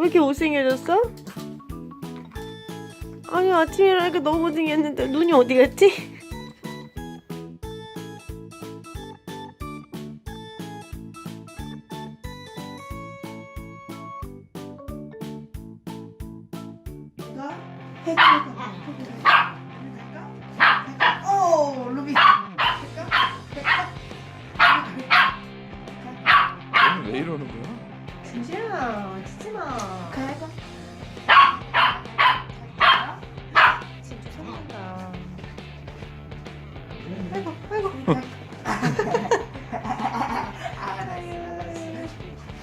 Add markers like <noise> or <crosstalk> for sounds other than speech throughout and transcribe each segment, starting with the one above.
왜 이렇게 못생겨졌어? 아니 아침에 일어나니까 너무 못생겼는데 눈이 어디 갔지? 갈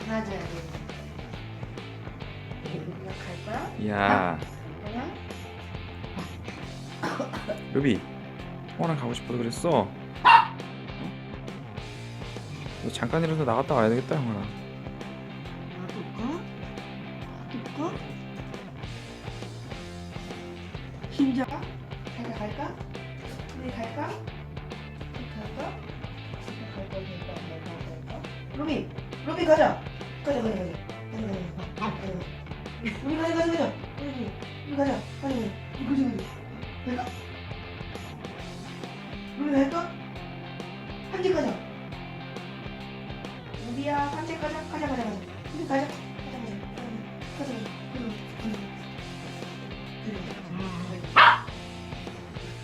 돼. 루비가 갈 거야? 야 그냥? 루비 형아랑 가고 싶어서 그랬어? 어? 너 잠깐이라도 나갔다 와야 되겠다 형아랑 놔둘까? 놔둘까? 힘자? 갈까 갈까? 우리 갈까? 우리 갈까? 우리 갈까? 갈까? 갈까? 갈까? 루비! 루비 가자! 가자 가자 가자 가자 가자 가자 루비 가자 가자 가자 루비 가자 가자 가자 루비 가자 가자 갈까? 루비 갈까? 한집 가자 루비야 산책 가자 가자 가자 가자 루비 가자 가자 가자 가자 가자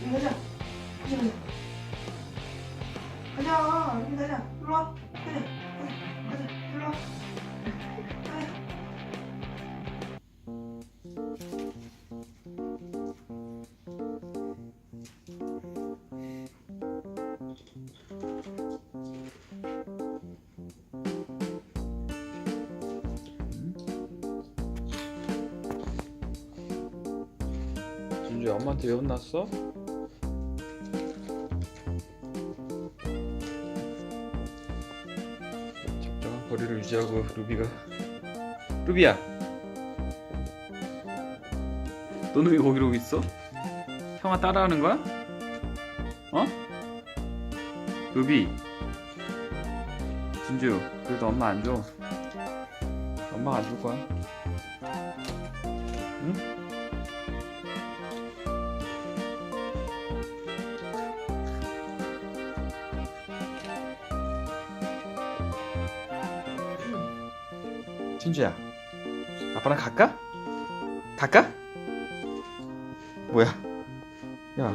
루비 가자 가자 가자 가자 가자 와 가자 준주야 엄마한테 왜 혼났어? 적당한 거리를 유지하고 루비가 루비야 너는 왜 거기로 있어? 형아 따라하는 거야? 어? 루비 준주 그래도 엄마 안 줘. 엄마 안줄 거야. 진주야 아빠랑 갈까? 갈까? 뭐야 야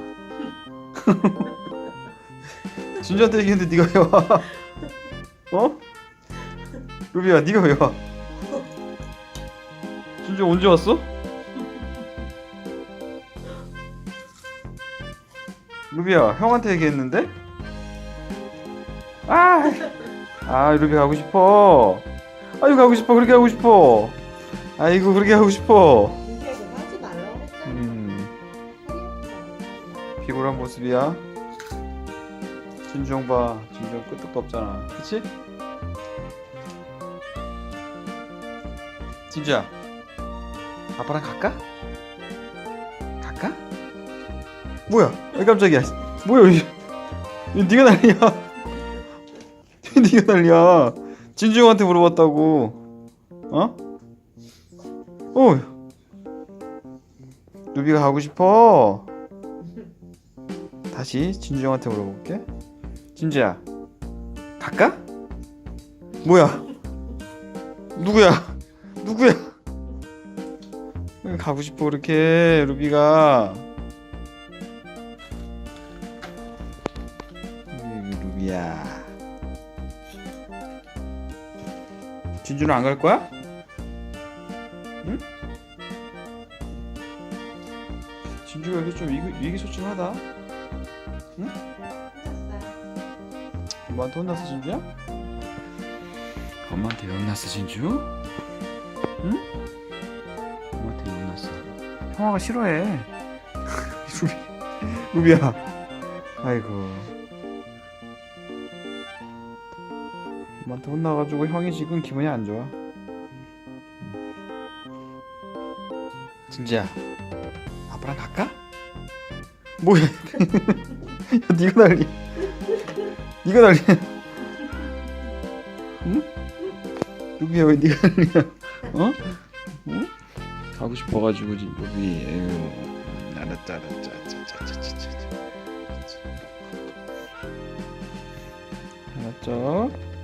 <laughs> 진주한테 얘기했는데 네가 왜 와? 어? 루비야 네가 왜 와? 진주 언제 왔어? 루비야 형한테 얘기했는데? 아, 아 루비 가고 싶어 아이고 가고 싶어. 그렇게 하고 싶어. 아이고 그렇게 하고 싶어. 음. 피곤한 모습이야. 진주형 봐. 진주형 끄떡도 없잖아. 그치? 진주야. 아빠랑 갈까? 갈까? 뭐야? 왜 깜짝이야? 뭐야 이거 네가 난리야. <laughs> 네가 난리야 진주 형한테 물어봤다고 어? 어 루비가 가고 싶어. 다시 진주 형한테 물어볼게. 진주야, 갈까? 뭐야? 누구야? 누구야? 왜 가고 싶어 그렇게 루비가. 으이, 루비야. 진주는 안 갈 거야? 진주가 여기 좀 위기, 위기소침하다. 엄마한테 혼났어 진주야? 엄마한테 왜 혼났어 진주? 응? 엄마한테 왜 혼났어? 형아가 싫어해. <laughs> 루비, 루비야. 아이고. 엄마한테 혼나가지고 형이 지금 기분이 안 좋아. 진주야, 아빠랑 갈까? 뭐야? <laughs> 야, 네가 난리. 네가 난리야. 응? 루비야 왜 네가 난리야? 어? 응? 가고 싶어가지고 지금 에휴 알았다 알았다 알았죠?